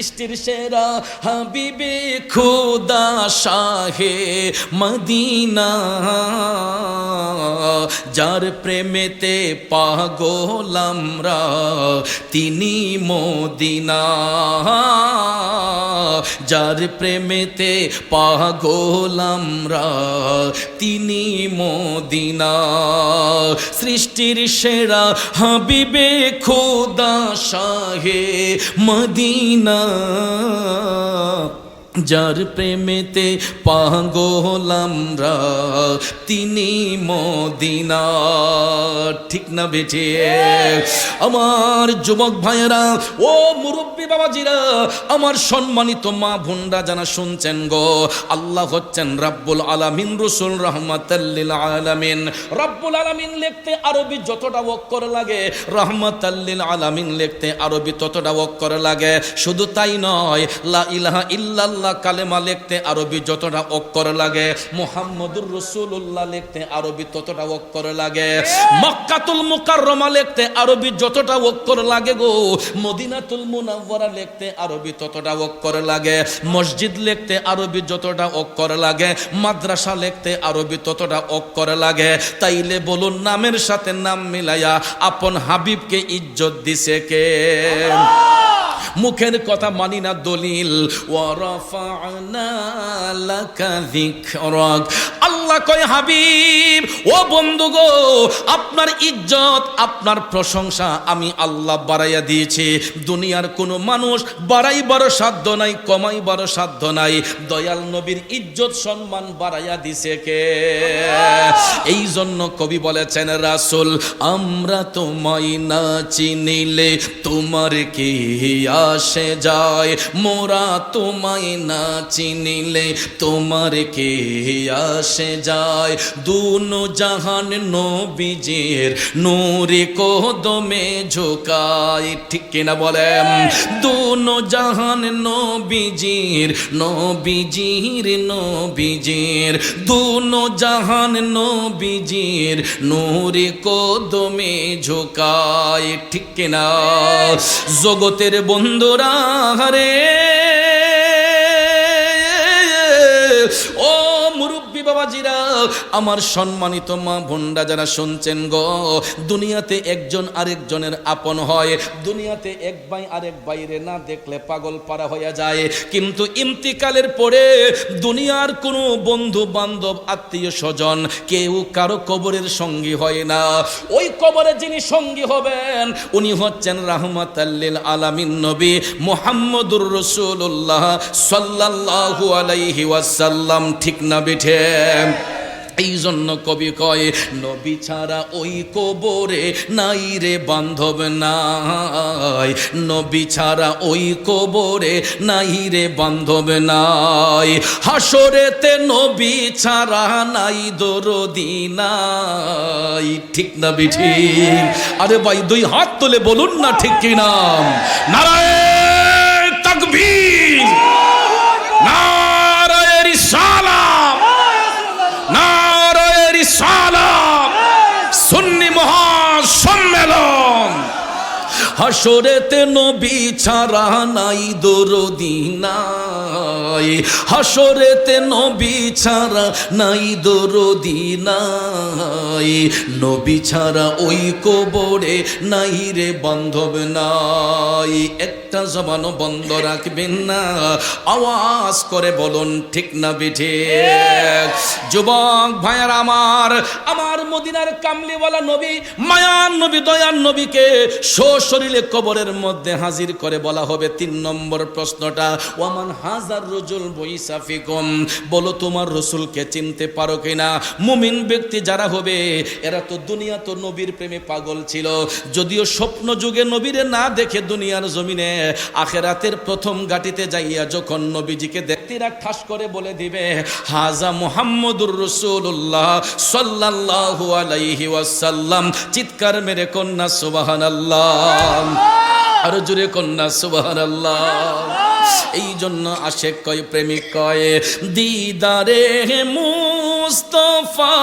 সৃষ্টির সেরা হাবিবে খুদা শাহে মদিনা। যার প্রেমেতে পাগল তিনি মদিনা। যার প্রেমেতে পাগল তিনি মদিনা। সৃষ্টির সেরা হাবিবে খোদা শাহে মদিনা। الحق যার প্রেমেতে পাগল আমরা, তিনি মদিনা। ঠিক না বেঁচে আমার যুবক ভাইয়েরা, ও মুরব্বী বাবাজিরা, আমার সম্মানিত মা বোনরা জানা শুনছেন গো, আল্লাহ হচ্ছেন রাব্বুল আলামিন, রসুল রহমাতাল্লিল আলামিন। রাব্বুল আলামিন লিখতে আরবি যতটা অক্ষর লাগে রহমাতাল্লিল আলামিন লিখতে আরবি ততটা অক্ষর লাগে। শুধু তাই নয়, লা ইলাহা ইল্লাল্লাহ কালেমা লিখতে আরবি যতটা অক্ষর লাগে, মুহাম্মদুর রসুল্লাহ লিখতে আরবি ততটা অক্ষর লাগে, মক্কাতুল মুকাররমা লিখতে আরবি যতটা অক্ষর লাগে গো, মদিনাতুল মুনাওয়ারা লিখতে আরবি ততটা অক্ষর লাগে, মসজিদ লিখতে আরবি যতটা অক্ষর লাগে, মাদ্রাসা লিখতে আরবি ততটা অক্ষর লাগে। তাইলে বলুন, নামের সাথে নাম মিলাইয়া আপন হাবিবকে ইজ্জত দিছে কে? মুখের কথা মানি না দলিল ওয়ারাফা'না লাকা যিকরাক আল্লাহ কয়, হাবিব, ও বন্ধু গো, আপনার ইজ্জত, আপনার প্রশংসা আমি আল্লাহ বাড়াইয়া দিয়েছি। দুনিয়ার কোনো মানুষ বাড়াইবার সাধ্য নাই, কমাইবার সাধ্য নাই। দয়াল নবীর ইজ্জত, সম্মান বাড়াইয়া দিছে কে? এই জন্য কবি বলেছেন, রাসূল, আমরা তোমায় না চিনিলে তোমার কি আসে যায়? মোরা তোমায় না চিনিলে তোমার কে আসে যায়। দুনো জাহান নবীজের নূরে কদমে ঝোকায়। ঠিক কিনা বলেন? দুনো জাহান নবীজির নবীজির নবীজির দুনো জাহান নবীজির নূরে কদমে ঝোকায়। ঠিক কিনা? জগতের বন্ধুরা রে ও বাবাজিরা আমার সম্মানিত মা ভন্ডা যারা শুনছেন গো, দুনিয়াতে একজন আরেকজনের আপন হয়, দুনিয়াতে এক ভাই আরেক বাইরে না দেখলে পাগল পারা হয়ে যায়। কিন্তু ইন্তিকালের পরে দুনিয়ার কোনো বন্ধু বান্ধব, আত্মীয় স্বজন কেউ কারও কবরের সঙ্গী হয় না। ওই কবরে যিনি সঙ্গী হবেন, উনি হচ্ছেন রাহমাত আল্লিল আলামিন নবী মোহাম্মদুর রসুল্লাহ সাল্লাল্লাহু আলাইহি ওয়াসাল্লাম, ঠিক না বিঠে? এই জন্য কবি কয়, নবী ছাড়া ওই কবরে নাই রে বান্ধব নাই। নবী ছাড়া ওই কবরে নাই রে বান্ধব নাই। হাসরেতে নবী ছাড়া নাই দরদি নাই। ঠিক না বিঠি আরে ভাই, দুই হাত তুলে বলুন না ঠিক কিনা? নারায় হাসরেতে নবী ছাড়া নাই দরদি নাই হাসরেতে নবী ছাড়া নাই দরদি নাই নবী ছাড়া ওই কবরে নাই রে বান্ধব নাই। একটা জবানও বন্ধ রাখবেন না। আওয়াজ করে বলুন, ঠিক না বিঠে? যুবক ভাইয়ার আমার আমার মদিনার কামলিওয়ালা নবী, মায়ার নবী, দয়ার নবীকে সশরীরে কবরের মধ্যে হাজির করে বলা হবে তিন নম্বর প্রশ্নটা, ওয়ামান হাজার রজুল বৈসাফিকম বলো তোমার রসুলকে চিনতে পারো কিনা? মুমিন ব্যক্তি যারা হবে, এরা তো দুনিয়া তো নবীর প্রেমে পাগল ছিল। যদিও স্বপ্ন যুগে নবীরে না দেখে দুনিয়ার জমিনে, আখেরাতের প্রথম গাটিতে যাইয়া যখন নবীজিকে দেখতিরা ঠাস করে বলে দিবে, হাজা মুহাম্মদুর রসুল্লাহ সাল্লাল্লাহু আলাইহি ওয়াসাল্লাম চিৎকার মেরে কন্যা সুবহানাল্লাহ। আরও জুড়ে কন্যা সুবহানাল্লাহ। এই জন্য আসে কয় প্রেমিক কয় দিদারে মুস্তফা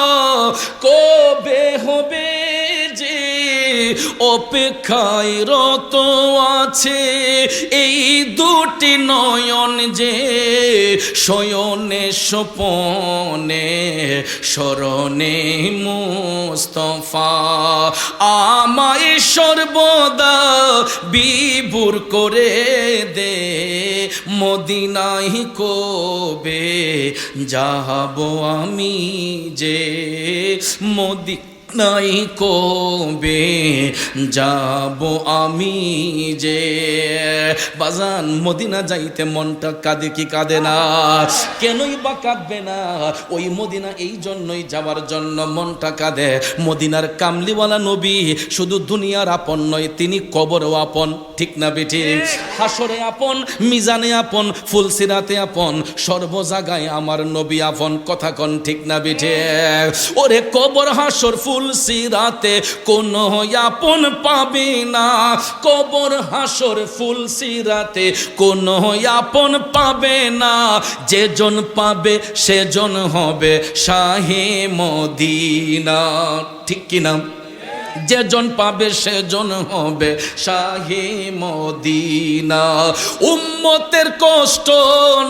কবে হবে অপেক্ষায় রত আছে। এই দুটি নয়ন যে শয়নে স্বপনে, স্মরণে মুস্তফা। আমায় সর্বদা বিভুর করে দে মদিনাই কবে যাব আমি যে, মদি নাই কবে যাব আমি যে? বাজান, মদিনা যাইতে মনটা কাঁদে কি কাঁদে না? কেনই বা কাঁদবে না? ওই মদিনা এই জন্যই যাওয়ার জন্য মনটা কাঁদে। মদিনার কামলিওয়ালা নবী শুধু দুনিয়ার আপন নয়, তিনি কবরও আপন। ঠিক না বেঠি? হাসরে আপন, মিজানে আপন, ফুলসিরাতে আপন সর্ব জায়গায় আমার নবী আপন। কথা কন, ঠিক না বেঠে? ওরে কবর হাসর ফুল সিরাতে কোন আপন পাবে না। কবর, হাসর ফুল সিরাতে কোন আপন পাবে না। যেজন পাবে, সেজন হবে শাহে মদিনা। ঠিক কিনা যেজন পাবে সেজন হবে শাহে মদিনা। উম্মতের কষ্ট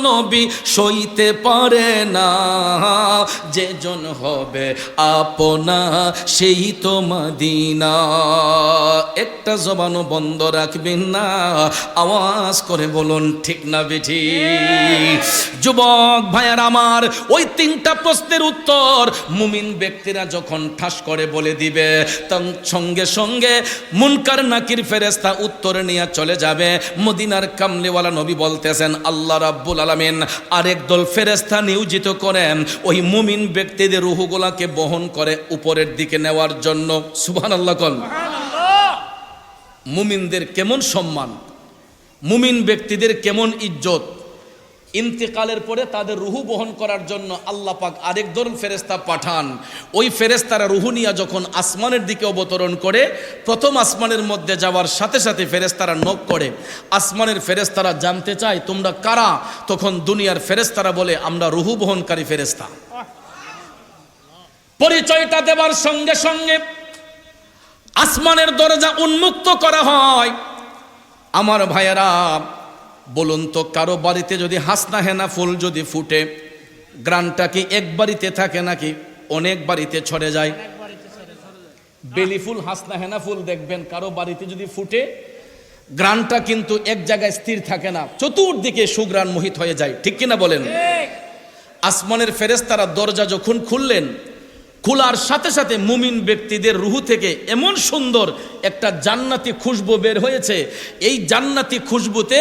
নবী সইতে পারে না। যেজন হবে আপনা, সেই তো মদিনা। একটা জবানও বন্ধ রাখবেন না, আওয়াজ করে বলুন, ঠিক না বেঠি? যুবক ভাইয়ার আমার ওই তিনটা প্রশ্নের উত্তর মুমিন ব্যক্তিরা যখন ঠাস করে বলে দিবে তখন সঙ্গে সঙ্গে মুনকার নাকির ফেরেস্তা উত্তর নিয়ে চলে যাবে। মদিনার কামলিওয়ালা নবী বলতেছেন আল্লাহ রাব্বুল আলামিন আরেক দল ফেরেস্তা নিয়োজিত করেন ওই মুমিন ব্যক্তিদের রুহুগুলাকে বহন করে উপরের দিকে নেওয়ার জন্য। সুবহানাল্লাহ কল মুমিনদের কেমন সম্মান? মুমিন ব্যক্তিদের কেমন ইজ্জত? ইন্তেকালের পরে তাদের রুহু বহন করার জন্য আল্লাহ পাক আরেক দল ফেরেস্তা পাঠান। ওই ফেরেস্তারা রুহু নিয়ে যখন আসমানের দিকে অবতরণ করে, প্রথম আসমানের মধ্যে যাওয়ার সাথে সাথে ফেরেস্তারা নখ করে। আসমানের ফেরেস্তারা জানতে চায়, তোমরা কারা? তখন দুনিয়ার ফেরেস্তারা বলে, আমরা রুহু বহনকারী ফেরেস্তা পরিচয়টা দেওয়ার সঙ্গে সঙ্গে আসমানের দরজা উন্মুক্ত করা হয়। আমার ভাইয়েরা বলুন তো, কারও বাড়িতে যদি হাসনা হেনা ফুল যদি ফুটে, গ্রানটা কি এক বাড়িতে থাকে নাকি অনেক বাড়িতে ছড়ে যায়? বেলি ফুল, হাসনা হেনা ফুল দেখবেন, কারও বাড়িতে যদি ফুটে, গ্রানটা কিন্তু এক জায়গায় স্থির থাকে না, চতুর্দিকে সুগ্রাণ মোহিত হয়ে যায়, ঠিক কিনা বলেন? আসমানের ফেরেস্তারা দরজা যখন খুললেন, খোলার সাথে সাথে মুমিন ব্যক্তিদের রুহু থেকে এমন সুন্দর একটা জান্নাতি খুশবু বের হয়েছে। এই জান্নাতি খুশবুতে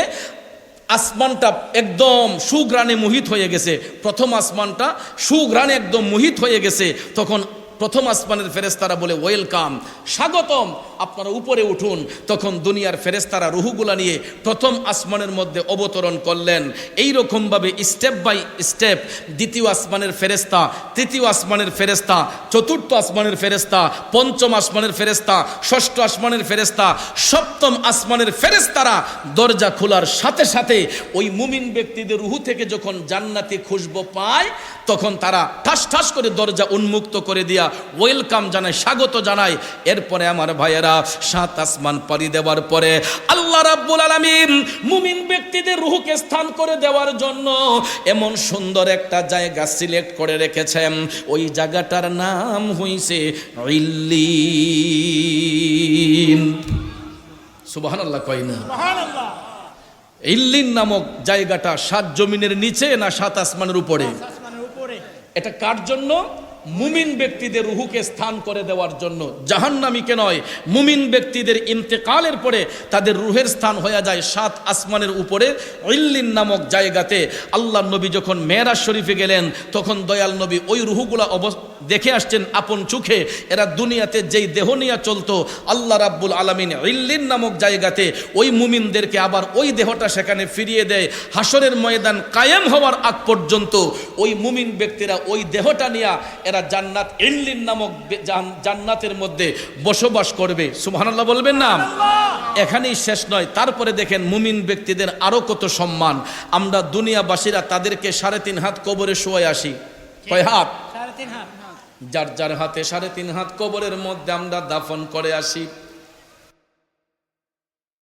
আসমানটা একদম সুগ্রাণে মোহিত হয়ে গেছে। প্রথম আসমানটা সুগ্রাণে একদম মোহিত হয়ে গেছে। তখন প্রথম আসমানের ফেরেস্তারা বলে, ওয়েলকাম, স্বাগতম। আপনারা উপরে উঠুন। তখন দুনিয়ার ফেরেস্তারা রুহুগুলা নিয়ে প্রথম আসমানের মধ্যে অবতরণ করলেন। এই রকমভাবে স্টেপ বাই স্টেপ দ্বিতীয় আসমানের ফেরেস্তা তৃতীয় আসমানের ফেরেস্তা চতুর্থ আসমানের ফেরেস্তা পঞ্চম আসমানের ফেরেস্তা ষষ্ঠ আসমানের ফেরেস্তা সপ্তম আসমানের ফেরেস্তারা দরজা খোলার সাথে সাথে ওই মুমিন ব্যক্তিদের রুহু থেকে যখন জান্নাতি খুশবো পায়, তখন তারা ঠাস ঠাস করে দরজা উন্মুক্ত করে দিয়া ওয়েলকাম জানায় স্বাগত জানায় এরপরে আমার ভাইয়েরা সাত আসমান পাড়ি দেওয়ার পরে আল্লাহ রাব্বুল আলামিন মুমিন ব্যক্তিদের রুহুকে স্থান করে দেওয়ার জন্য এমন সুন্দর একটা জায়গা সিলেক্ট করে রেখেছেন। ওই জায়গাটার নাম হইছে ইল্লিন। সুবহানাল্লাহ কয় না? ইল্লিন নামক জায়গাটা সাত জমিনের নিচে না সাত আসমানের উপরে। এটা কার জন্য? মুমিন ব্যক্তিদের রুহুকে স্থান করে দেওয়ার জন্য জাহান্নামীকে নয়, মুমিন ব্যক্তিদের ইন্তেকালের পরে তাদের রুহের স্থান হয়ে যায় সাত আসমানের উপরে, ইল্লিন নামক জায়গাতে। আল্লাহ নবী যখন মেয়েরা শরীফে গেলেন, তখন দয়াল নবী ওই রুহুগুলা অব দেখে আসছেন আপন চোখে। এরা দুনিয়াতে যেই দেহ নিয়ে চলতো, আল্লাহ রাব্বুল আলমিন ইল্লিন নামক জায়গাতে ওই মুমিনদেরকে আবার ওই দেহটা সেখানে ফিরিয়ে দেয়। হাসরের ময়দান কায়েম হওয়ার আগ পর্যন্ত ওই মুমিন ব্যক্তিরা ওই দেহটা নিয়ে এরা জান্নাত ইল্লিন নামক জান্নাতের মধ্যে বসবাস করবে। সুবহানাল্লাহ বলবেন না? এখানেই শেষ নয়। তারপরে দেখেন মুমিন ব্যক্তিদের আরও কত সম্মান। আমরা দুনিয়াবাসীরা তাদেরকে সাড়ে তিন হাত কবরে শুয়ে আসি। কয় হাত? সাড়ে তিন হাত যার যার হাতে সাড়ে তিন হাত কবরের মধ্যে আমরা দাফন করে আসি।